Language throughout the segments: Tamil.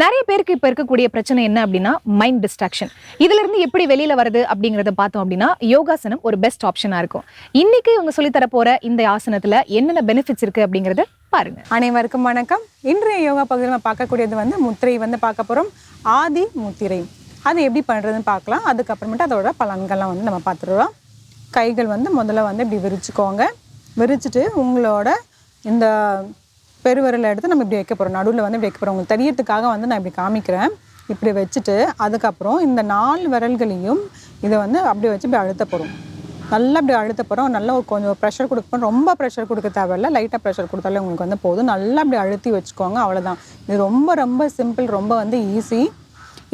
நிறைய பேருக்கு இப்போ இருக்கக்கூடிய பிரச்சனை என்ன அப்படின்னா மைண்ட் டிஸ்ட்ராக்ஷன் இதிலிருந்து எப்படி வெளியில் வருது அப்படிங்கிறத பார்த்தோம் அப்படின்னா யோகாசனம் ஒரு பெஸ்ட் ஆப்ஷனாக இருக்கும். இன்னைக்கு இவங்க சொல்லி போகிற இந்த ஆசனத்தில் என்னென்ன பெனிஃபிட்ஸ் இருக்குது அப்படிங்கிறத பாருங்க. அனைவருக்கும் வணக்கம். இன்றைய யோகா பகுதியில் நம்ம பார்க்கக்கூடியது வந்து முத்திரை வந்து பார்க்க போகிறோம் ஆதி முத்திரை. அது எப்படி பண்ணுறதுன்னு பார்க்கலாம். அதுக்கப்புறமேட்டு அதோட பலன்கள்லாம் வந்து நம்ம பார்த்துருவோம் கைகள் வந்து முதல்ல வந்து இப்படி விரிச்சுக்கோங்க. விரிச்சிட்டு உங்களோட இந்த பெருவிரலை எடுத்து நம்ம இப்படி வைக்க போகிறோம் நடுவில் வந்து இப்படி வைக்க போகிறோம் உங்களுக்கு தெரியறதுக்காக வந்து நான் இப்படி காமிக்கிறேன். இப்படி வச்சுட்டு அதுக்கப்புறம் இந்த நாலு விரல்களையும் இதை வந்து அப்படி வச்சு இப்படி அழுத்த போகிறோம் நல்லா இப்படி அழுத்த போகிறோம் நல்லா ஒரு கொஞ்சம் ப்ரெஷர் கொடுக்க ரொம்ப ப்ரெஷர் கொடுக்க தேவையில்ல. லைட்டாக ப்ரெஷர் கொடுத்தாலே உங்களுக்கு வந்து போதும். நல்லா அப்படி அழுத்தி வச்சுக்கோங்க. அவ்வளோதான் இது ரொம்ப ரொம்ப சிம்பிள் ரொம்ப வந்து ஈஸி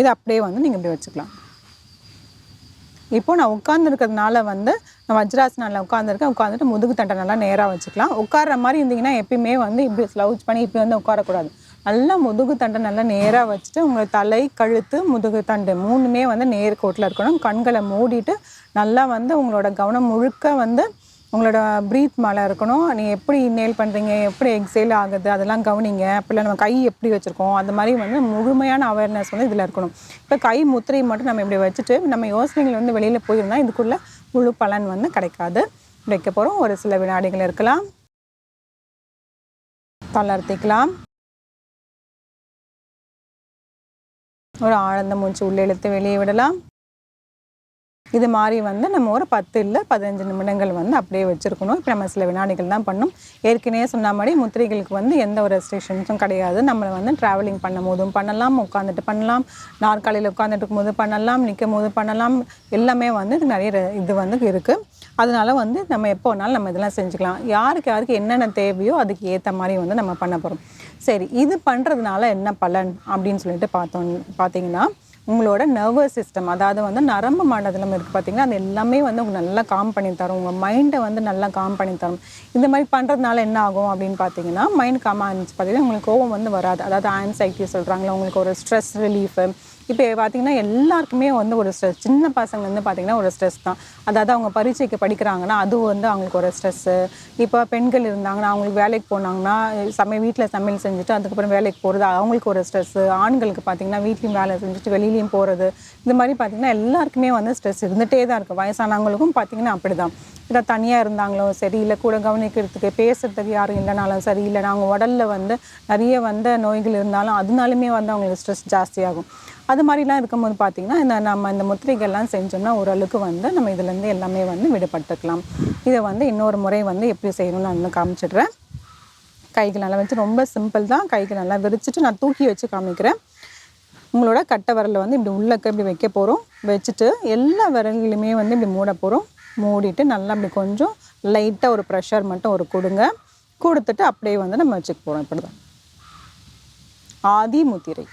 இது அப்படியே வந்து நீங்கள் இப்படி வச்சுக்கலாம். இப்போ நான் உட்காந்துருக்கிறதுனால வந்து நான் வஜ்ராசனில் உட்காந்துருக்கேன் உட்காந்துட்டு முதுகு தண்டை நல்லா நேராக வச்சுக்கலாம். உட்கார்ற மாதிரி இருந்தீங்கன்னா எப்பயுமே வந்து இப்படி ஸ்லவுச் பண்ணி இப்படி வந்து உட்காரக்கூடாது. நல்லா முதுகு தண்டை நல்லா நேராக வச்சுட்டு உங்கள் தலை கழுத்து முதுகு தண்டு மூணுமே வந்து நேர்கோட்டில் இருக்கணும். கண்களை மூடிட்டு நல்லா வந்து உங்களோட கவனம் முழுக்க வந்து உங்களோட ப்ரீத் மேலே இருக்கணும். நீங்கள் எப்படி இன்ஹேல் பண்ணுறீங்க எப்படி எக்ஸேல் ஆகுது அதெல்லாம் கவனிங்க. அப்படிலாம் நம்ம கை எப்படி வச்சுருக்கோம் அந்த மாதிரி வந்து முழுமையான அவேர்னஸ் வந்து இதில் இருக்கணும். இப்போ கை முத்திரை மட்டும் நம்ம இப்படி வச்சுட்டு நம்ம யோசனைகள் வந்து வெளியில் போயிருந்தால் இதுக்குள்ளே முழு பலன் வந்து கிடைக்காது. வைக்க போகிறோம் ஒரு சில வினாடிகள் இருக்கலாம். தளர்த்திக்கலாம். ஒரு ஆழ்ந்த மூச்சு உள்ளே இழுத்து வெளியே விடலாம். இது மாதிரி வந்து நம்ம ஒரு பத்து இல்லை பதினஞ்சு நிமிடங்கள் வந்து அப்படியே வச்சுருக்கணும். இப்போ நம்ம சில வினாடிகள் தான் பண்ணும். ஏற்கனவே சொன்ன மாதிரி முத்திரைகளுக்கு வந்து எந்த ஒரு ரெஸ்ட்ரிக்ஷன்ஸும் கிடையாது. நம்மளை வந்து ட்ராவலிங் பண்ணும் போதும் பண்ணலாம். உட்காந்துட்டு பண்ணலாம். நாற்காலியில் உட்காந்துட்டு இருக்கும்போது பண்ணலாம். நிற்கும் போது பண்ணலாம். எல்லாமே வந்து இது நிறைய இது வந்து இருக்குது அதனால வந்து நம்ம எப்போ வேணாலும் நம்ம இதெல்லாம் செஞ்சுக்கலாம். யாருக்கு யாருக்கு என்னென்ன தேவையோ அதுக்கு ஏற்ற மாதிரி வந்து நம்ம பண்ண போகிறோம் சரி இது பண்ணுறதுனால என்ன பலன் அப்படின்னு சொல்லிட்டு பார்த்தோம் பார்த்தீங்கன்னா உங்களோட நர்வஸ் சிஸ்டம் அதாவது வந்து நரம்பு மண்டலம் இருக்குது பார்த்தீங்கன்னா அது எல்லாமே வந்து உங்களுக்கு நல்லா காம் பண்ணி தரும். உங்கள் மைண்டை வந்து நல்லா காம் பண்ணி தரும். இந்த மாதிரி பண்ணுறதுனால என்ன ஆகும் அப்படின்னு பார்த்தீங்கன்னா மைண்ட் காமாக இருந்துச்சு பார்த்தீங்கன்னா உங்களுக்கு கோவம் வந்து வராது. அதாவது ஆன்சைட்டி சொல்கிறாங்களா உங்களுக்கு ஒரு ஸ்ட்ரெஸ் ரிலீஃபு இப்போ பார்த்தீங்கன்னா எல்லாருக்குமே வந்து ஒரு ஸ்ட்ரெஸ் சின்ன பசங்க வந்து பார்த்தீங்கன்னா ஒரு ஸ்ட்ரெஸ் தான். அதாவது அவங்க பரீட்சைக்கு படிக்கிறாங்கன்னா அது வந்து அவங்களுக்கு ஒரு ஸ்ட்ரெஸ்ஸு இப்போ பெண்கள் இருந்தாங்கன்னா அவங்களுக்கு வேலைக்கு போனாங்கன்னா சமையல் வீட்டில் சமையல் செஞ்சுட்டு அதுக்கப்புறம் வேலைக்கு போகிறது அவங்களுக்கு ஒரு ஸ்ட்ரெஸ்ஸு ஆண்களுக்கு பார்த்தீங்கன்னா வீட்லேயும் வேலை செஞ்சுட்டு வெளியிலையும் போகிறது இந்த மாதிரி பார்த்தீங்கன்னா எல்லாருக்குமே வந்து ஸ்ட்ரெஸ் இருந்துகிட்டே தான் இருக்குது வயசானவங்களுக்கும் பார்த்தீங்கன்னா அப்படி தான் இல்லை தனியாக இருந்தாங்களோ சரி இல்லை கூட கவனிக்கிறதுக்கு பேசுகிறதுக்கு யாரும் இல்லைனாலும் சரி இல்லை நாங்கள் உடலில் வந்து நிறைய வந்த நோய்கள் இருந்தாலும் அதனாலுமே வந்து அவங்களுக்கு ஸ்ட்ரெஸ் ஜாஸ்தியாகும். அது மாதிரிலாம் இருக்கும்போது பார்த்தீங்கன்னா இந்த நம்ம இந்த முத்திரைகள்லாம் செஞ்சோம்னா ஓரளவுக்கு வந்து நம்ம இதுலேருந்து எல்லாமே வந்து விடுபட்டுக்கலாம். இதை வந்து இன்னொரு முறை வந்து எப்படி செய்யணும்னு நான் வந்து காமிச்சிடுறேன். கைகள் நல்லா வச்சு ரொம்ப சிம்பிள் தான். கைகள் நல்லா விரிச்சிட்டு நான் தூக்கி வச்சு காமிக்கிறேன். உங்களோட கட்டை விரலை வந்து இப்படி உள்ளக்க இப்படி வைக்க போகிறோம் வச்சுட்டு எல்லா விரல்களையுமே வந்து இப்படி மூட போகிறோம் மூடிட்டு நல்லா இப்படி கொஞ்சம் லைட்டாக ஒரு ப்ரெஷர் மட்டும் ஒரு கொடுங்க. கொடுத்துட்டு அப்படியே வந்து நம்ம வச்சுக்க போகிறோம் இப்படி தான் ஆதி முத்திரை.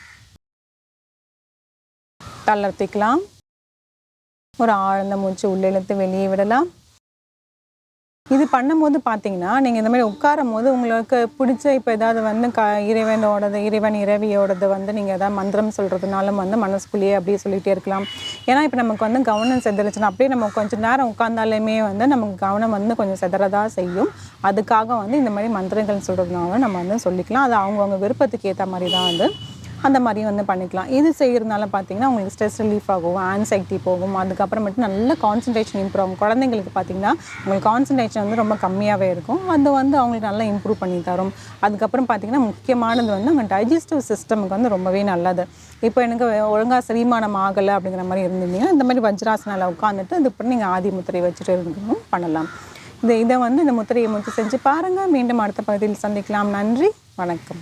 தளர்த்திக்கலாம். ஒரு ஆழ்ந்த மூச்சு உள்ளே இழுத்து வெளியே விடலாம். இது பண்ணும்போது பார்த்தீங்கன்னா நீங்கள் இந்த மாதிரி உட்காரும் போது உங்களுக்கு பிடிச்ச இப்போ ஏதாவது வந்து க இறைவனோடது இறைவன் இறைவியோடது வந்து நீங்கள் ஏதாவது மந்திரம் சொல்கிறதுனாலும் வந்து மனசுக்குள்ளேயே அப்படியே சொல்லிகிட்டே இருக்கலாம். ஏன்னா இப்போ நமக்கு வந்து கவனம் செதறிச்சுன்னா அப்படியே நம்ம கொஞ்சம் நேரம் உட்காந்தாலுமே வந்து நமக்கு கவனம் வந்து கொஞ்சம் செதறதா செய்யும். அதுக்காக வந்து இந்த மாதிரி மந்திரங்கள் சொல்கிறதுனால நம்ம வந்து சொல்லிக்கலாம். அது அவங்கவுங்க விருப்பத்துக்கு ஏற்ற மாதிரி தான் வந்து அந்த மாதிரி வந்து பண்ணிக்கலாம். இது செய்கிறதுனால பார்த்தீங்கன்னா உங்களுக்கு ஸ்ட்ரெஸ் ரிலீஃப் ஆகும் ஆன்சைட்டி போகும். அதுக்கப்புறமேட்டு நல்ல கான்சன்ட்ரேஷன் இம்ப்ரூவ் ஆகும். குழந்தைங்களுக்கு பார்த்தீங்கன்னா உங்களுக்கு கான்சன்ட்ரேஷன் வந்து ரொம்ப கம்மியாகவே இருக்கும். அது வந்து அவங்களுக்கு நல்லா இம்ப்ரூவ் பண்ணி தரும். அதுக்கப்புறம் பார்த்தீங்கன்னா முக்கியமானது வந்து அவங்க டைஜஸ்டிவ் சிஸ்டமுக்கு வந்து ரொம்பவே நல்லது. இப்போ எனக்கு ஒழுங்காக செரிமானம் ஆகலை அப்படிங்கிற மாதிரி இருந்தீங்கன்னா இந்த மாதிரி வஜ்ராசனால உட்காந்துட்டு அதுக்கப்புறம் நீங்கள் ஆதி முத்திரை வச்சுட்டு இருக்கணும் பண்ணலாம். இந்த இதை வந்து இந்த முத்திரையை முத்து செஞ்சு பாருங்கள் மீண்டும் அடுத்த பகுதியில் சந்திக்கலாம். நன்றி. வணக்கம்.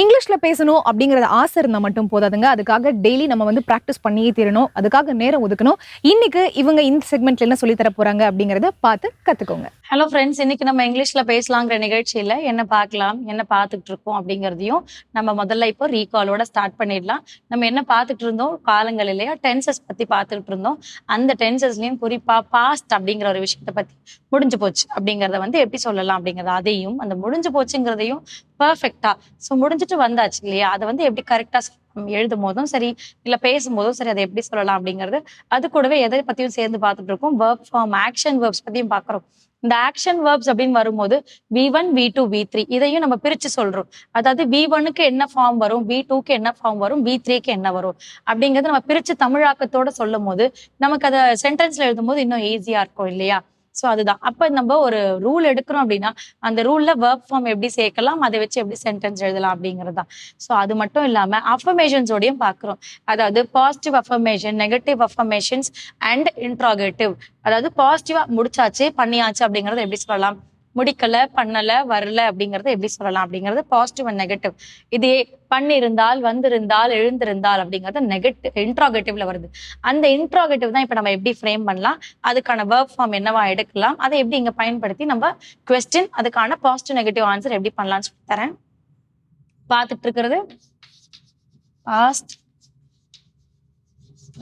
இங்கிலீஷில் பேசணும் அப்படிங்கிறது ஆசை இருந்தால் மட்டும் போதாதுங்க. அதுக்காக டெய்லி நம்ம வந்து ப்ராக்டிஸ் பண்ணியே தீரணும். அதுக்காக நேரம் ஒதுக்கணும். இன்னைக்கு இவங்க இந்த செக்மெண்ட்ல என்ன சொல்லி தர போறாங்க அப்படிங்கறத பார்த்து கத்துக்கோங்க. ஹலோ ஃப்ரெண்ட்ஸ் இன்னைக்கு நம்ம இங்கிலீஷ்ல பேசலாங்கிற நிகழ்ச்சியில என்ன பார்க்கலாம் என்ன பார்த்துட்டு இருக்கோம் அப்படிங்கிறதையும் நம்ம முதல்ல இப்போ ரீகாலோட ஸ்டார்ட் பண்ணிடலாம். நம்ம என்ன பார்த்துட்டு இருந்தோம்? காலங்கள் இல்லையா? டென்சஸ் பத்தி பார்த்துட்டு இருந்தோம். அந்த டென்சஸ்லயும் குறிப்பா பாஸ்ட் அப்படிங்கிற ஒரு விஷயத்த பத்தி முடிஞ்சு போச்சு அப்படிங்கறத வந்து எப்படி சொல்லலாம் அப்படிங்கறது அதையும் அந்த முடிஞ்சு போச்சுங்கிறதையும் பர்ஃபெக்டா ஸோ முடிஞ்சிட்டு வந்தாச்சு இல்லையா? அதை வந்து எப்படி கரெக்டா எழுதும் போதும் சரி இல்ல பேசும்போதும் சரி அதை எப்படி சொல்லலாம் அப்படிங்கிறது அது கூடவே எதை பத்தியும் சேர்ந்து பார்த்துட்டு இருக்கோம். ஒர்க் ஃபார்ம் ஆக்ஷன் வேர்ப்ஸ் பத்தியும் பாக்குறோம் இந்த ஆக்ஷன் வேர்ப்ஸ் அப்படின்னு வரும்போது V one V two V three இதையும் நம்ம பிரிச்சு சொல்றோம். அதாவது வி ஒனுக்கு என்ன ஃபார்ம் வரும் வி டூக்கு என்ன ஃபார்ம் வரும் வி த்ரீக்கு என்ன வரும் அப்படிங்கறத நம்ம பிரிச்சு தமிழாக்கத்தோட சொல்லும் போது நமக்கு அதை சென்டென்ஸ்ல எழுதும் போது இன்னும் ஈஸியா இருக்கும் இல்லையா? ஸோ அதுதான். அப்ப நம்ம ஒரு ரூல் எடுக்கிறோம் அப்படின்னா அந்த ரூல்ல ஒர்க் ஃபார்ம் எப்படி சேர்க்கலாம் அதை வச்சு எப்படி சென்டென்ஸ் எழுதலாம் அப்படிங்கிறது தான் ஸோ அது மட்டும் இல்லாம அஃபர்மேஷன்ஸோடையும் பார்க்குறோம். அதாவது positive affirmation negative affirmations and interrogative அதாவது பாசிட்டிவா முடிச்சாச்சு பண்ணியாச்சு அப்படிங்கறத எப்படி சொல்லலாம்? முடிக்கல பண்ணல வரல அப்படிங்கறத எப்படி சொல்லலாம்? அப்படிங்கறது பாசிட்டிவ் அண்ட் நெகட்டிவ் இதே பண்ணியிருந்தால் வந்திருந்தால் எழுந்திருந்தால் அப்படிங்கறது நெகட்டிவ் இன்ட்ராகேட்டிவ்ல வருது. அந்த இன்ட்ராகேட்டிவ் தான் இப்ப நம்ம எப்படி ஃப்ரேம் பண்ணலாம்? அதுக்கான ஒர்க் ஃபார்ம் என்னவா எடுக்கலாம்? அதை எப்படி இங்க பயன்படுத்தி நம்ம கொஸ்டின் அதுக்கான பாசிட்டிவ் நெகட்டிவ் ஆன்சர் எப்படி பண்ணலாம்னு சொல்லி தரேன். பார்த்துட்டு இருக்கிறது. பாஸ்ட்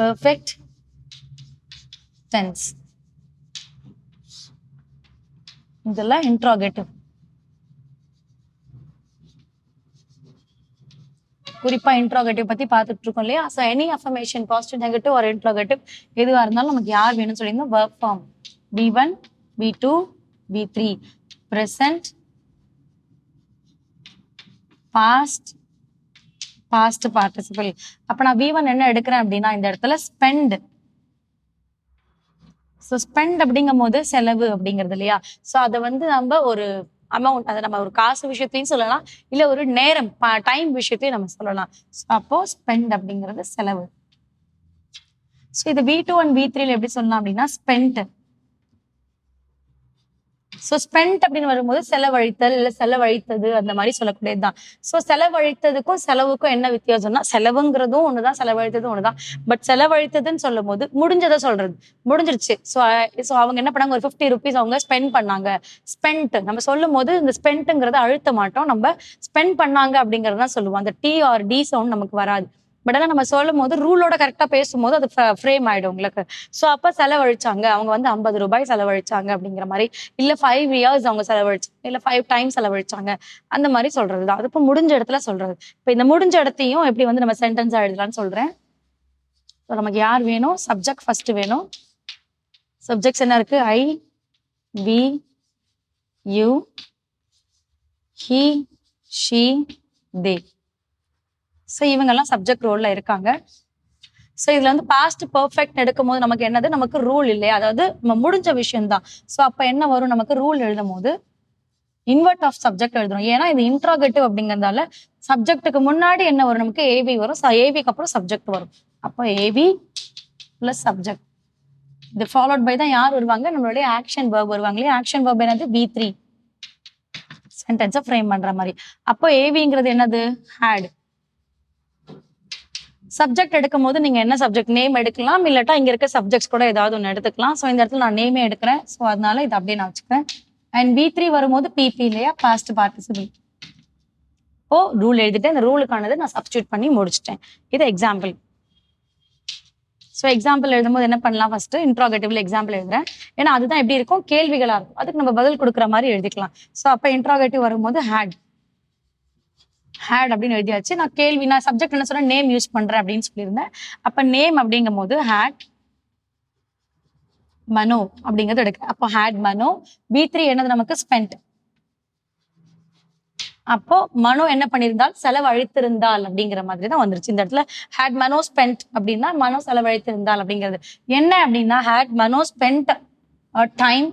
பர்ஃபெக்ட் டென்ஸ் இதெல்லாம் இன்ட்ராகேட்டிவ் குறிப்பா இன்ட்ராகேட்டிவ் பத்தி பார்த்துட்டு இருக்கோம் இல்லையா? So any affirmation positive negative ஒரு இன்ட்ராகேட்டிவ் எதுவா இருந்தாலும் நமக்கு யார் வேணும்னு சொல்லியிருந்தோம் work form P one P two P three present past past participle அப்ப நான் வி ஒன் என்ன எடுக்கிறேன் அப்படின்னா இந்த இடத்துல ஸ்பெண்ட் ஸோ ஸ்பெண்ட் அப்படிங்கும் போது செலவு அப்படிங்கிறது இல்லையா? ஸோ அதை வந்து நம்ம ஒரு அமௌண்ட் அதை நம்ம ஒரு காசு விஷயத்தையும் சொல்லலாம். இல்லை ஒரு நேரம் டைம் விஷயத்தையும் நம்ம சொல்லலாம். ஸோ அப்போ ஸ்பெண்ட் அப்படிங்கிறது செலவு. ஸோ இது வி டூ அண்ட் வி த்ரீல எப்படி சொல்லலாம் அப்படின்னா ஸ்பெண்ட் ஸோ ஸ்பெண்ட் அப்படின்னு வரும்போது செலவழித்தல் இல்லை செலவழித்தது அந்த மாதிரி சொல்லக்கூடியதுதான். ஸோ செலவழித்ததுக்கும் செலவுக்கும் என்ன வித்தியாசம்னா செலவுங்கிறதும் ஒண்ணுதான் செலவழித்ததும் ஒண்ணுதான். பட் செலவழித்ததுன்னு சொல்லும் போது முடிஞ்சதை சொல்றது. முடிஞ்சிருச்சு. ஸோ ஸோ அவங்க என்ன பண்ணாங்க? ஒரு ஃபிஃப்டி ருபீஸ் அவங்க ஸ்பெண்ட் பண்ணாங்க. ஸ்பெண்ட் நம்ம சொல்லும் போது இந்த ஸ்பெண்ட்டுங்கிறத அழுத்த மாட்டோம். நம்ம ஸ்பெண்ட் பண்ணாங்க அப்படிங்கிறதான் சொல்லுவோம். அந்த டி ஆர் டி சவுண்ட் நமக்கு வராது. பட் ஆனால் நம்ம சொல்லும் போது ரூலோட கரெக்டாக பேசும்போது அது ஃப்ரேம் ஆயிடும் உங்களுக்கு. ஸோ அப்போ செலவழிச்சாங்க. அவங்க வந்து ஐம்பது ரூபாய் செலவழிச்சாங்க அப்படிங்கிற மாதிரி. இல்லை ஃபைவ் இயர்ஸ் அவங்க செலவழிச்சாங்க இல்லை ஃபைவ் டைம் செலவழிச்சாங்க. அந்த மாதிரி சொல்றது தான். அது இப்போ முடிஞ்ச இடத்துல சொல்றது. இப்போ இந்த முடிஞ்ச இடத்தையும் எப்படி வந்து நம்ம சென்டென்ஸ் எழுதலாம்னு சொல்றேன். ஸோ நமக்கு யார் வேணும்? சப்ஜெக்ட் ஃபர்ஸ்ட் வேணும். சப்ஜெக்ட்ஸ் என்ன இருக்கு? I we you he she they so இவங்கெல்லாம் சப்ஜெக்ட் ரோல்ல இருக்காங்க. ஸோ இதுல வந்து பாஸ்ட் பர்ஃபெக்ட் எடுக்கும் போது நமக்கு என்னது? நமக்கு ரூல் இல்லையா? அதாவது நம்ம முடிஞ்ச விஷயம்தான். ஸோ அப்போ என்ன வரும்? நமக்கு ரூல் எழுதும் போது இன்வெர்ட் ஆஃப் சப்ஜெக்ட் எழுதுறோம். ஏன்னா இது இன்ட்ராகேட்டிவ் அப்படிங்கிறதால சப்ஜெக்ட்டுக்கு முன்னாடி என்ன வரும்? நமக்கு ஏவி வரும். ஏவிக்கு அப்புறம் சப்ஜெக்ட் வரும். அப்போ ஏவி பிளஸ் சப்ஜெக்ட் இது ஃபாலோட் பை தான் யார் வருவாங்க? நம்மளுடைய ஆக்ஷன் வேர்ப் வருவாங்க இல்லையா? ஆக்ஷன் வேர்ப் என்னது? வி த்ரீ சென்டென்ஸை ஃப்ரேம் பண்ற மாதிரி. அப்போ ஏவிங்கிறது என்னது? ஹேட் சப்ஜெக்ட் எடுக்கும் போது நீங்க என்ன சப்ஜெக்ட் நேம் எடுக்கலாம் இல்லாட்டா இங்க இருக்க சப்ஜெக்ட்ஸ் கூட ஏதாவது ஒன்று எடுத்துக்கலாம். ஸோ இந்த இடத்துல நான் நேமே எடுக்கிறேன். ஸோ அதனால இது அப்படியே நான் வச்சுக்கிறேன். அண்ட் பி த்ரீ வரும்போது பிபி இல்லையா? பாஸ்ட் பார்ட்டிசிபிள் ஓ ரூல் எழுதிட்டேன் இந்த ரூலுக்கானது நான் சப்ஸ்டியூட் பண்ணி முடிச்சிட்டேன். இது எக்ஸாம்பிள் ஸோ எக்ஸாம்பிள் எழுதும்போது என்ன பண்ணலாம் ஃபர்ஸ்ட் இன்ட்ராகேட்டிவ்ல எக்ஸாம்பிள் எழுதுறேன். ஏன்னா அதுதான் எப்படி இருக்கும்? கேள்விகளாக இருக்கும். அதுக்கு நம்ம பதில் கொடுக்குற மாதிரி எழுதிக்கலாம். ஸோ அப்போ இன்ட்ராகேட்டிவ் வரும்போது ஹேட் ஹேட் அப்படின்னு எழுதியாச்சு. நான் கேள்வி நான் சப்ஜெக்ட் என்ன சொன்ன நேம் யூஸ் பண்றேன் அப்படின்னு சொல்லியிருந்தேன். அப்ப நேம் அப்படிங்கும் போது ஹேட் மனோ அப்படிங்கிறது எடுக்க அப்போ ஹேட் மனோ பி த்ரீ என்னது நமக்கு? ஸ்பெண்ட் அப்போ மனோ என்ன பண்ணியிருந்தால்? செலவழித்திருந்தால் அப்படிங்கிற மாதிரி தான் வந்துருச்சு. இந்த இடத்துல ஹேட் மனோ ஸ்பெண்ட் அப்படின்னா மனோ செலவழித்திருந்தால் அப்படிங்கிறது. என்ன அப்படின்னா had Mano spent time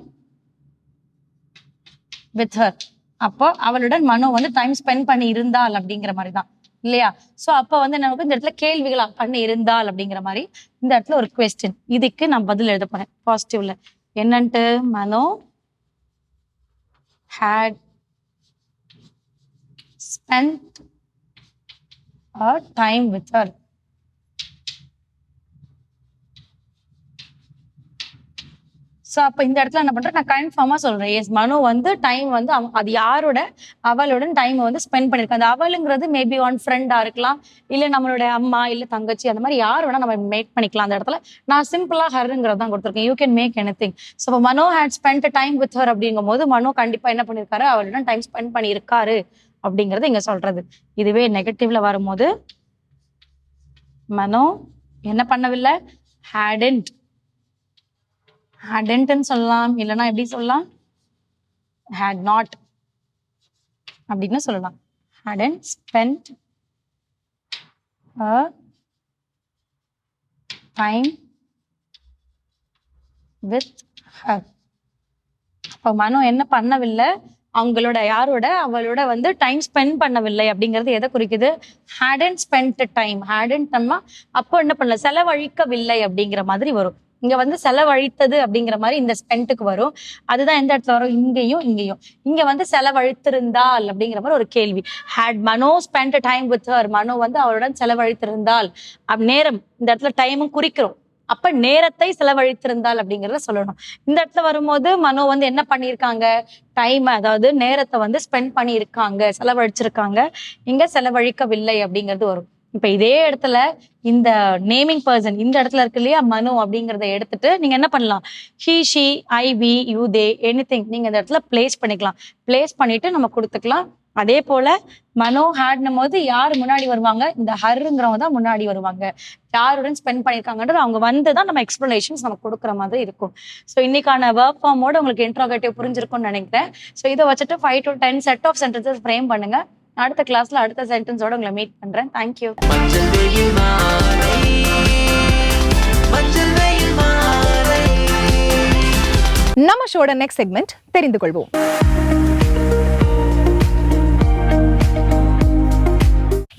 with her அப்போ அவளுடன் மனோ வந்து டைம் ஸ்பெண்ட் பண்ணி இருந்தால் அப்படிங்கிற மாதிரி தான் இல்லையா? சோ அப்போ வந்து நமக்கு இந்த இடத்துல கேள்விகளா பண்ணி இருந்தால் அப்படிங்கிற மாதிரி இந்த இடத்துல ஒரு கொஸ்டின் இதுக்கு நான் பதில் எழுத போறேன். பாசிட்டிவ்ல என்னன்ட்டு? Mano had spent time with her so அப்போ இந்த இடத்துல என்ன பண்ணுறேன் நான் கன்ஃபார்மாக சொல்கிறேன் எஸ் மனு வந்து டைம் வந்து அவ- அது யாரோட? அவளுடன் டைம் வந்து ஸ்பெண்ட் பண்ணியிருக்கேன் அந்த அவளுங்கிறது மேபி ஒன் ஃப்ரெண்டாக இருக்கலாம். இல்லை நம்மளுடைய அம்மா இல்லை தங்கச்சி அந்த மாதிரி யார் வேணால் நம்ம மேக் பண்ணிக்கலாம் அந்த இடத்துல. நான் சிம்பிளாக ஹருங்கிறது தான் கொடுத்துருக்கேன். You can make any thing so Mano had spent time with her அப்படிங்கும் போது மனோ கண்டிப்பாக என்ன பண்ணியிருக்காரு அவளுடன் டைம் ஸ்பெண்ட் பண்ணியிருக்காரு அப்படிங்கிறது இங்கே சொல்கிறது இதுவே நெகட்டிவ்ல வரும்போது மனோ என்ன பண்ணவில்லை? ஹேடன்ட் ஹேடன்ட்னு சொல்லலாம் இல்லைன்னா எப்படி சொல்லலாம்? ஹேட் நாட் அப்படின்னு சொல்லலாம். Hadn't spent time with her அப்போ மனோ என்ன பண்ணவில்லை? அவங்களோட யாரோட? அவளோட வந்து டைம் ஸ்பெண்ட் பண்ணவில்லை அப்படிங்கிறது எதை குறிக்குது? ஹேடன்ட் ஸ்பெண்ட் டைம் ஹேடன்ட்னா அப்போ என்ன பண்ணல? செலவழிக்கவில்லை அப்படிங்கிற மாதிரி வரும். இங்க வந்து செலவழித்தது அப்படிங்கிற மாதிரி இந்த ஸ்பெண்ட்டுக்கு வரும். அதுதான் எந்த இடத்துல வரும்? இங்கேயும் இங்கேயும். இங்க வந்து செலவழித்திருந்தால் அப்படிங்கிற மாதிரி ஒரு கேள்வி. Had Mano spent time with her Mano வந்து அவருடன் செலவழித்திருந்தால். அப் நேரம். இந்த இடத்துல டைமும் குறிக்கிறோம். அப்ப நேரத்தை செலவழித்திருந்தால் அப்படிங்கிறத சொல்லணும். இந்த இடத்துல வரும்போது மனோ வந்து என்ன பண்ணியிருக்காங்க? டைம் அதாவது நேரத்தை வந்து ஸ்பெண்ட் பண்ணியிருக்காங்க. செலவழிச்சிருக்காங்க. இங்க செலவழிக்கவில்லை அப்படிங்கிறது வரும். இப்ப இதே இடத்துல இந்த நேமிங் பர்சன் இந்த இடத்துல இருக்கு இல்லையா மனு அப்படிங்கறத எடுத்துட்டு நீங்க என்ன பண்ணலாம்? He she I we you they any நீங்க இந்த இடத்துல பிளேஸ் பண்ணிக்கலாம். பிளேஸ் பண்ணிட்டு நம்ம கொடுத்துக்கலாம். அதே போல மனோ ஹேட்னும் போது யார் முன்னாடி வருவாங்க? இந்த ஹருங்கிறவங்க தான் முன்னாடி வருவாங்க. யாருடன் ஸ்பெண்ட் பண்ணியிருக்காங்கன்றது அவங்க வந்து தான் நம்ம எக்ஸ்பிளனேஷன்ஸ் நம்ம கொடுக்குற மாதிரி இருக்கும். ஸோ இன்னைக்கான ஒர்க் ஃபார்மோட உங்களுக்கு இன்ட்ரோகேட்டிவ் புரிஞ்சிருக்கும்னு நினைக்கிறேன். ஸோ இதை வச்சுட்டு five to ten set of sentences frame பண்ணுங்க. அடுத்த கிளாஸ்ல அடுத்த சென்டென்ஸோட உங்களை மீட் பண்றேன். தேங்க்யூ நம்ம ஷோட நெக்ஸ்ட் செக்மெண்ட் தெரிந்து கொள்வோம்.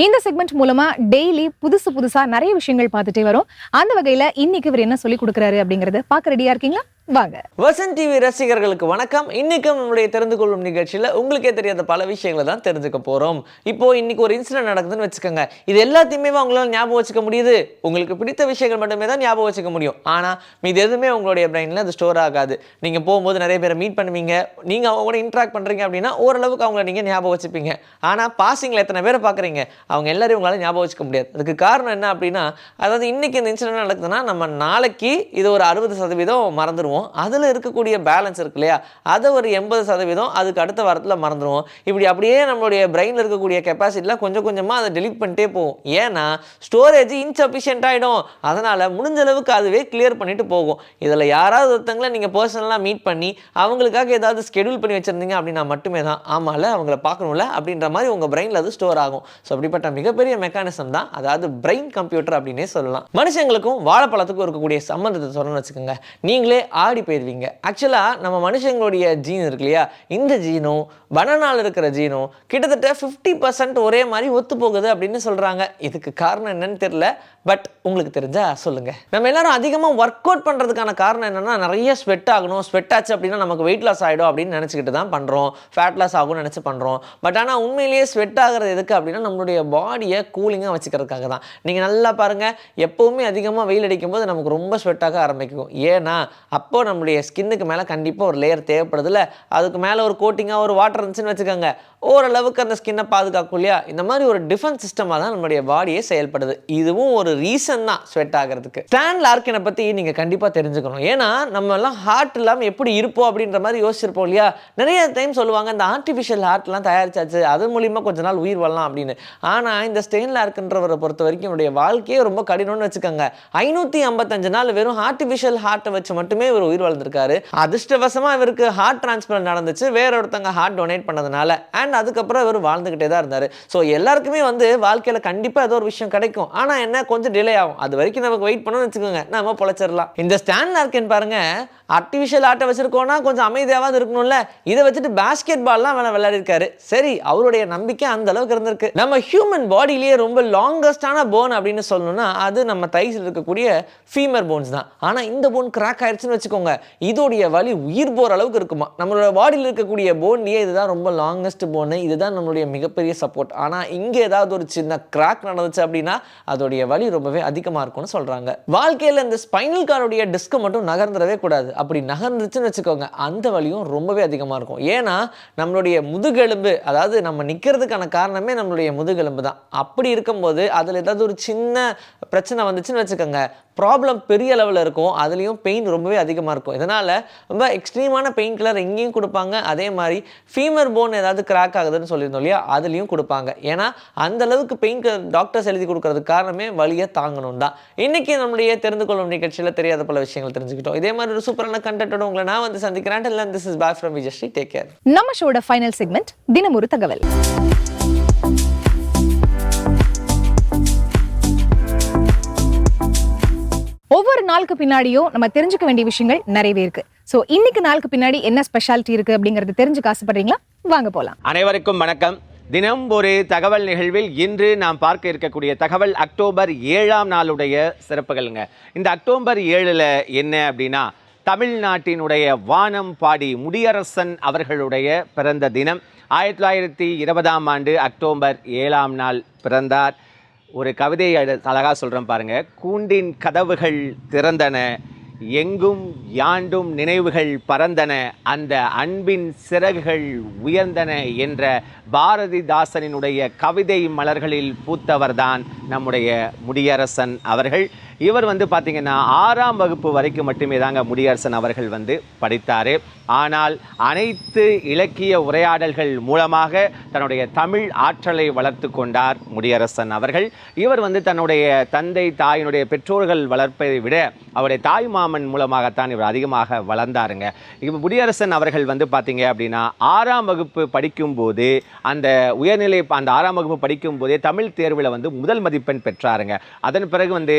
இந்த செக்மெண்ட் மூலமா டெய்லி புதுசு புதுசா நிறைய விஷயங்கள் பார்த்துட்டே வரும். அந்த வகையில இன்னைக்கு இவர் என்ன சொல்லி கொடுக்குறாரு அப்படிங்கறத பார்க்க ரெடியா இருக்கீங்களா? வாங்க. வசன் டிவி ரசிகர்களுக்கு வணக்கம். இன்னைக்கும் நம்மளுடைய தெரிந்து கொள்ளும் நிகழ்ச்சியில் உங்களுக்கே தெரியாத பல விஷயங்களை தான் தெரிஞ்சுக்க போகிறோம் இப்போ இன்னைக்கு ஒரு இன்சிடென்ட் நடக்குதுன்னு வச்சுக்கோங்க. இது எல்லாத்தையுமே உங்களால் ஞாபகம் வச்சுக்க முடியுது. உங்களுக்கு பிடித்த விஷயங்கள் மட்டுமே தான் ஞாபகம் வச்சுக்க முடியும். ஆனால் மீது எதுவுமே உங்களுடைய பிரெயினில் அது ஸ்டோர் ஆகாது. நீங்கள் போகும்போது நிறைய பேரை மீட் பண்ணுவீங்க. நீங்கள் அவங்க கூட இன்ட்ராக்ட் பண்ணுறீங்க அப்படின்னா ஓரளவுக்கு அவங்கள நீங்கள் ஞாபகம் வச்சுப்பீங்க. ஆனால் பாசிங்கில் எத்தனை பேரை பார்க்குறீங்க அவங்க எல்லாரையும் உங்களால் ஞாபகம் வச்சுக்க முடியாது. அதுக்கு காரணம் என்ன அப்படின்னா அதாவது இன்னைக்கு இந்த இன்சிடென்ட் நடக்குதுன்னா நம்ம நாளைக்கு இது ஒரு அறுபது சதவீதம் மறந்துடுவோம் அதில் இருக்கக்கூடிய பேலன்ஸ் இருக்கு இல்லையா? அதை ஒரு எண்பது சதவீதம் அதுக்கு அடுத்த வாரத்தில் மறந்துடுவோம் இப்படி அப்படியே நம்மளுடைய பிரெயினில் இருக்கக்கூடிய கெப்பாசிட்டிலாம் கொஞ்சம் கொஞ்சமாக அதை டெலிட் பண்ணிட்டே போகும் ஏன்னா ஸ்டோரேஜ் இன்சஃபிஷியன்ட் ஆகிடும் அதனால் முடிஞ்ச அளவுக்கு அதுவே கிளியர் பண்ணிட்டு போகும். இதில் யாராவது ஒருத்தங்களை நீங்கள் பர்சனலாக மீட் பண்ணி அவங்களுக்காக ஏதாவது ஸ்கெடியூல் பண்ணி வச்சுருந்தீங்க அப்படின்னா மட்டுமே தான். ஆமாம்ல அவங்கள பார்க்கணும்ல அப்படின்ற மாதிரி உங்கள் பிரெயினில் அது ஸ்டோர் ஆகும். ஸோ அப்படிப்பட்ட மிகப்பெரிய மெக்கானிசம் தான். அதாவது பிரெயின் கம்ப்யூட்டர் அப்படின்னே சொல்லலாம். மனுஷங்களுக்கும் வாழைப்பழத்துக்கும் இருக்கக்கூடிய சம்மந்தத்தை சொல்லணும்னு வச்சுக்கோங்க. நீங்களே ஆடி போயிருவீங்க ஆக்சுவலாக நம்ம மனுஷங்களுடைய ஜீன் இருக்கு இல்லையா? இந்த ஜீனும் பனானால இருக்கிற ஜீனும் கிட்டத்தட்ட ஃபிஃப்டி பர்சன்ட் ஒரே மாதிரி ஒத்து போகுது அப்படின்னு சொல்கிறாங்க இதுக்கு காரணம் என்னன்னு தெரியல. பட் உங்களுக்கு தெரிஞ்சா சொல்லுங்கள் நம்ம எல்லாரும் அதிகமாக ஒர்க் அவுட் பண்ணுறதுக்கான காரணம் என்னென்னா நிறைய ஸ்வெட் ஆகணும். ஸ்வெட் ஆச்சு அப்படின்னா நமக்கு வெயிட் லாஸ் ஆகிடும் அப்படின்னு நினச்சிக்கிட்டு தான் பண்ணுறோம் ஃபேட் லாஸ் ஆகும்னு நினச்சி பண்ணுறோம் பட் ஆனால் உண்மையிலேயே ஸ்வெட் ஆகிறது எதுக்கு அப்படின்னா நம்மளுடைய பாடியை கூலிங்காக வச்சுக்கிறதுக்காக தான். நீங்கள் நல்லா பாருங்கள் எப்போவுமே அதிகமாக வெயில் அடிக்கும் போது நமக்கு ரொம்ப ஸ்வெட்டாக ஆரம்பிக்கும். ஏன்னா அப்போது நம்மளுடைய ஸ்கின்னுக்கு மேலே கண்டிப்பாக ஒரு லேயர் தேவைப்படுதுல அதுக்கு மேலே ஒரு கோட்டிங்காக ஒரு வாட்டர் இருந்துச்சுன்னு வச்சுக்கோங்க. ஓரளவுக்கு அந்த ஸ்கின்னை பாதுகாக்கும் இல்லையா? இந்த மாதிரி ஒரு டிஃபென்ஸ் சிஸ்டமாக தான் நம்மளுடைய பாடியை செயல்படுது. இதுவும் ஒரு ரீசன் தான் ஸ்வெட் ஆகிறதுக்கு. ஸ்டான் லார்க்கினை பற்றி நீங்கள் கண்டிப்பாக தெரிஞ்சுக்கணும். ஏன்னா நம்ம எல்லாம் ஹார்ட் இல்லாமல் எப்படி இருப்போம் அப்படின்ற மாதிரி யோசிச்சிருப்போம் இல்லையா? நிறைய டைம் சொல்லுவாங்க இந்த ஆர்டிஃபிஷியல் ஹார்ட்லாம் தயாரிச்சாச்சு. அது மூலியமாக கொஞ்ச நாள் உயிர் வாழலாம் அப்படின்னு. ஆனால் இந்த ஸ்டெயின் லார்க்குன்றவரை பொறுத்த வரைக்கும் என்னுடைய வாழ்க்கையே ரொம்ப கடினம்னு வச்சுக்கோங்க. ஐநூற்றி ஐம்பத்தஞ்சு நாள் வெறும் ஆர்டிஃபிஷியல் ஹார்ட்டை வச்சு மட்டுமே இவர் உயிர் வாழ்ந்திருக்காரு. அதிர்ஷ்டவசமாக இவருக்கு ஹார்ட் டிரான்ஸ்பிளண்ட் நடந்துச்சு. வேற ஒருத்தங்க ஹார்ட் டொனேட் பண்ணதுனால. அண்ட் அதுக்கப்புறம் இவர் வாழ்ந்துக்கிட்டே தான் இருந்தார். ஸோ எல்லாருக்குமே வந்து வாழ்க்கையில் கண்டிப்பாக ஏதோ ஒரு விஷயம் கிடைக்கும். ஆனால் என்ன கொஞ்சம் டிலே ஆகும். அது வரைக்கும் நமக்கு வெயிட் பண்ணணும்னு வச்சுக்கோங்க. நம்ம பொழைச்சிடலாம். இந்த ஸ்டாண்ட் லார்க்கன் பாருங்க. ஆர்டிஃபிஷியல் ஆட்டை வச்சுருக்கோன்னா கொஞ்சம் அமைதியாவது இருக்கணும்ல? இதை வச்சுட்டு பேஸ்கெட் பால்லாம் வேணா விளையாடிருக்காரு. சரி அவருடைய நம்பிக்கை அந்த அளவுக்கு இருந்திருக்கு. நம்ம ஹியூமன் பாடியிலேயே ரொம்ப லாங்கஸ்டான போன் அப்படின்னு சொல்லணும்னா அது நம்ம தைஸில் இருக்கக்கூடிய ஃபீமர் போன்ஸ் தான். ஆனால் இந்த போன் கிராக் ஆயிடுச்சுன்னு வச்சுக்கோங்க. இதோடைய வலி உயிர் போகிற அளவுக்கு இருக்குமா? நம்மளோட பாடியில் இருக்கக்கூடிய போன்லேயே இதுதான் ரொம்ப லாங்கஸ்ட் போன் இதுதான் நம்மளுடைய மிகப்பெரிய சப்போர்ட் ஆனால் இங்கே ஏதாவது ஒரு சின்ன கிராக் நடந்துச்சு அப்படின்னா அதோடைய வலி ரொம்பவே அதிகமாக இருக்கும்னு சொல்கிறாங்க வாழ்க்கையில் இந்த ஸ்பைனல் கார்டுடைய டிஸ்க் மட்டும் நகர்ந்துடவே கூடாது. அப்படி நகர்ந்துச்சுன்னு வச்சுக்கோங்க அந்த வலியும் ரொம்பவே அதிகமாக இருக்கும். ஏன்னா நம்மளுடைய முதுகெலும்பு அதாவது நம்ம நிற்கிறதுக்கான காரணமே நம்மளுடைய முதுகெலும்பு தான். அப்படி இருக்கும்போது அதில் ஏதாவது ஒரு சின்ன பிரச்சனை வந்துச்சுன்னு வச்சுக்கோங்க ப்ராப்ளம் பெரிய லெவலில் இருக்கும் அதுலேயும் பெயின் ரொம்பவே அதிகமாக இருக்கும். இதனால் ரொம்ப எக்ஸ்ட்ரீமான பெயின் கில்லர் இங்கேயும் கொடுப்பாங்க அதே மாதிரி ஃபீமர் போன் ஏதாவது கிராக் ஆகுதுன்னு சொல்லியிருந்தோம் இல்லையா அதுலேயும் கொடுப்பாங்க. ஏன்னா அந்த அளவுக்கு பெயின் டாக்டர்ஸ் எழுதி கொடுக்கறதுக்கு காரணமே வழியை தாங்கணும் தான். இன்றைக்கி நம்மளுடைய தெரிந்து கொள்ளும் நிகழ்ச்சியில் தெரியாத பல விஷயங்கள் தெரிஞ்சுக்கிட்டோம். இதே மாதிரி ஒரு சூப்பரான கண்டென்ட்டோட உங்களை நான் வந்து சந்திக்கிறேன். இல்லை this is back from Vijayashree take care நம்ம ஷோட ஃபைனல் செக்மெண்ட் தினம் ஒரு தகவல். ஒவ்வொரு நாளுக்கு பின்னாடியும் நம்ம தெரிஞ்சுக்க வேண்டிய விஷயங்கள் நிறையவே இருக்கு. ஸோ இன்னைக்கு நாளுக்கு பின்னாடி என்ன ஸ்பெஷாலிட்டி இருக்கு அப்படிங்கறது தெரிஞ்சுக்க ஆசைப்படுறீங்களா? வாங்க போலாம். அனைவருக்கும் வணக்கம். தினம் ஒரு தகவல் நிகழ்வில் இன்று நாம் பார்க்க இருக்கக்கூடிய தகவல் அக்டோபர் ஏழாம் நாளுடைய சிறப்புகள்ங்க. இந்த அக்டோபர் ஏழில் என்ன அப்படின்னா தமிழ்நாட்டினுடைய வானம் பாடி முடியரசன் அவர்களுடைய பிறந்த தினம். ஆயிரத்தி தொள்ளாயிரத்தி இருபதாம் ஆண்டு அக்டோபர் ஏழாம் நாள் பிறந்தார். ஒரு கவிதையை அழகாக சொல்கிறேன் பாருங்கள் கூண்டின் கதவுகள் திறந்தன எங்கும் யாண்டும் நினைவுகள் பறந்தன அந்த அன்பின் சிறகுகள் உயர்ந்தன என்ற பாரதிதாசனினுடைய கவிதை மலர்களில் பூத்தவர்தான் நம்முடைய முடியரசன் அவர்கள். இவர் வந்து பார்த்தீங்கன்னா ஆறாம் வகுப்பு வரைக்கும் மட்டுமே தாங்க முடியரசன் அவர்கள் வந்து படித்தார். ஆனால் அனைத்து இலக்கிய உரையாடல்கள் மூலமாக தன்னுடைய தமிழ் ஆற்றலை வளர்த்து கொண்டார் முடியரசன் அவர்கள். இவர் வந்து தன்னுடைய தந்தை தாயினுடைய பெற்றோர்கள் வளர்ப்பதை விட அவருடைய தாய் மாமன் மூலமாகத்தான் இவர் அதிகமாக வளர்ந்தாருங்க. இவர் முடியரசன் அவர்கள் வந்து பார்த்தீங்க அப்படின்னா ஆறாம் வகுப்பு படிக்கும்போது அந்த உயர்நிலை அந்த ஆறாம் வகுப்பு படிக்கும் போதே தமிழ் தேர்வில் வந்து முதல் மதிப்பெண் பெற்றாருங்க. அதன் பிறகு வந்து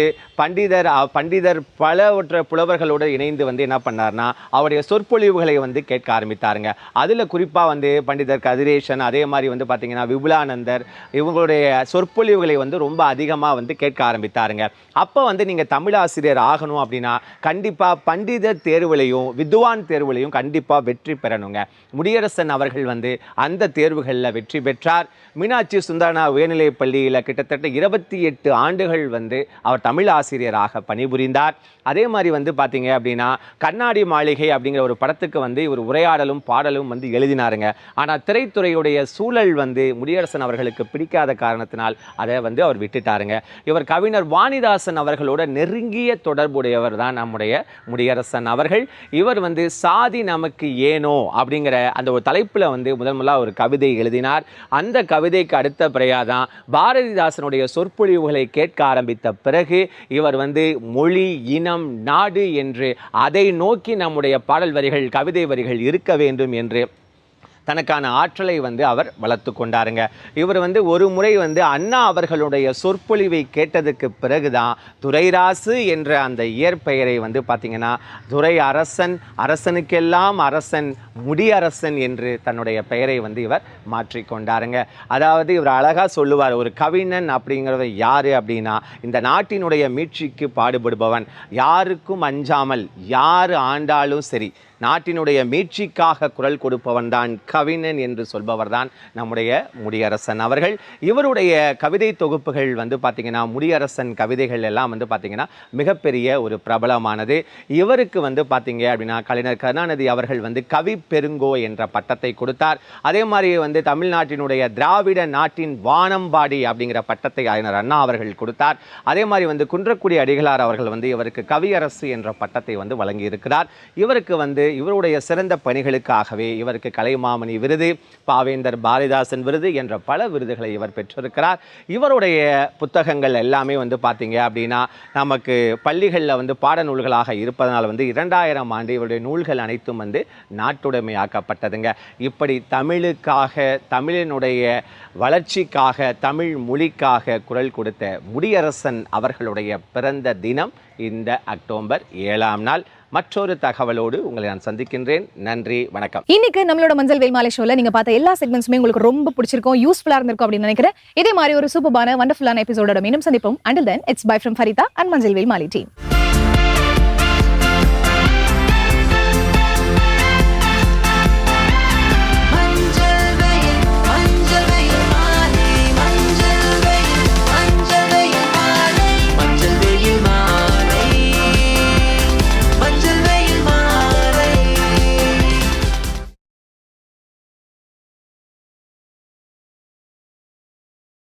பண்டிதர் பண்டிதர் பலவற்ற புலவர்களோடு இணைந்து வந்து என்ன பண்ணார்னா அவருடைய சொற்பொழிவுகளை வந்து கேட்க ஆரம்பித்தாருங்க. அதில் குறிப்பாக வந்து பண்டிதர் கதிரேஷன் அதே மாதிரி வந்து பார்த்திங்கன்னா விபுலானந்தர் இவங்களுடைய சொற்பொழிவுகளை வந்து ரொம்ப அதிகமாக வந்து கேட்க ஆரம்பித்தாருங்க. அப்போ வந்து நீங்கள் தமிழாசிரியர் ஆகணும் அப்படின்னா கண்டிப்பாக பண்டிதர் தேர்வுலையும் வித்வான் தேர்வுலையும் கண்டிப்பாக வெற்றி பெறணுங்க. முடியரசன் அவர்கள் வந்து அந்த தேர்வுகளில் வெற்றி பெற்றார். மீனாட்சி சுந்தரனா உயர்நிலைப் பள்ளியில் கிட்டத்தட்ட இருபத்தி எட்டு ஆண்டுகள் வந்து அவர் தமிழ் ஆசிரியர் ஆசிரியராக பணிபுரிந்தார். அதே மாதிரி வந்து பார்த்தீங்க அப்படின்னா கண்ணாடி மாளிகை அப்படிங்கிற ஒரு படத்துக்கு வந்து இவர் உரையாடலும் பாடலும் வந்து எழுதினாருங்க. ஆனால் திரைத்துறையுடைய சூழல் வந்து முடியரசன் அவர்களுக்கு பிடிக்காத காரணத்தினால் அதை வந்து அவர் விட்டுட்டாருங்க. இவர் கவிஞர் வாணிதாசன் அவர்களோட நெருங்கிய தொடர்புடையவர் தான் நம்முடைய முடியரசன் அவர்கள். இவர் வந்து சாதி நமக்கு ஏனோ அப்படிங்கிற அந்த ஒரு தலைப்பில் வந்து முதல் முதலாக ஒரு கவிதை எழுதினார். அந்த கவிதைக்கு அடுத்த பிறையாக பாரதிதாசனுடைய சொற்பொழிவுகளை கேட்க ஆரம்பித்த பிறகு இவர் வந்து மொழி இனம் நாடு என்று அதை நோக்கி நம்முடைய பாடல் வரிகள் கவிதை வரிகள் இருக்க வேண்டும் என்று தனக்கான ஆற்றலை வந்து அவர் வளர்த்து கொண்டாருங்க. இவர் வந்து ஒரு முறை வந்து அண்ணா அவர்களுடைய சொற்பொழிவை கேட்டதுக்கு பிறகுதான் துரைராசு என்ற அந்த இயற்பெயரை வந்து பார்த்தீங்கன்னா துரை அரசன் அரசனுக்கெல்லாம் அரசன் முடியரசன் என்று தன்னுடைய பெயரை வந்து இவர் மாற்றிக்கொண்டாருங்க அதாவது இவர் அழகாக சொல்லுவார் ஒரு கவிஞன் அப்படிங்கிறவர் யார் அப்படின்னா இந்த நாட்டினுடைய மீட்சிக்கு பாடுபடுபவன். யாருக்கும் அஞ்சாமல் யார் ஆண்டாலும் சரி நாட்டினுடைய மீட்சிக்காக குரல் கொடுப்பவன் தான் கவிஞன் என்று சொல்பவர்தான் நம்முடைய முடியரசன் அவர்கள். இவருடைய கவிதை தொகுப்புகள் வந்து பார்த்திங்கன்னா முடியரசன் கவிதைகள் எல்லாம் வந்து பார்த்திங்கன்னா மிகப்பெரிய ஒரு பிரபலமானது. இவருக்கு வந்து பார்த்தீங்க அப்படின்னா கலைஞர் கருணாநிதி அவர்கள் வந்து கவி பெருங்கோ என்ற பட்டத்தை கொடுத்தார். அதே மாதிரி வந்து தமிழ்நாட்டினுடைய திராவிட நாட்டின் வானம்பாடி அப்படிங்கிற பட்டத்தை அறிஞர் அண்ணா அவர்கள் கொடுத்தார். அதே மாதிரி வந்து குன்றக்குடி அடிகளார் அவர்கள் வந்து இவருக்கு கவியரசு என்ற பட்டத்தை வந்து வழங்கி இருக்கிறார் இவருக்கு வந்து இவருடைய சிறந்த பணிகளுக்காகவே இவருக்கு கலைமாமணி விருது பாவேந்தர் பாரதிதாசன் விருது என்ற பல விருதுகளை இவர் பெற்றிருக்கிறார். இவருடைய புத்தகங்கள் எல்லாமே வந்து பார்த்தீங்க அப்படின்னா நமக்கு பள்ளிகளில் வந்து பாடநூல்களாக இருப்பதனால் வந்து இரண்டாயிரம் ஆண்டு இவருடைய நூல்கள் அனைத்தும் வந்து நாட்டுடைமையாக்கப்பட்டதுங்க. இப்படி தமிழுக்காக தமிழினுடைய வளர்ச்சிக்காக தமிழ் மொழிக்காக குரல் கொடுத்த முடியரசன் அவர்களுடைய பிறந்த தினம் இந்த அக்டோபர் ஏழாம் நாள். மற்றொரு தகவலோடு உங்களை நான் சந்திக்கின்றேன். நன்றி வணக்கம். இன்னைக்கு நம்மளோட மஞ்சள் வேல்மாலை ஷோல நீங்க பார்த்த எல்லா செக்மெண்ட்ஸுமே உங்களுக்கு ரொம்ப பிடிச்சிருக்கும் யூஸ்ஃபுல்லா இருந்திருக்கும் அப்படின்னு நினைக்கிறேன். இதே மாதிரி ஒரு சூப்பரான வண்டர்ஃபுல்லான எபிசோடோட மீண்டும் சந்திப்போம். Until then it's bye from Farida and Manjal Velmalai team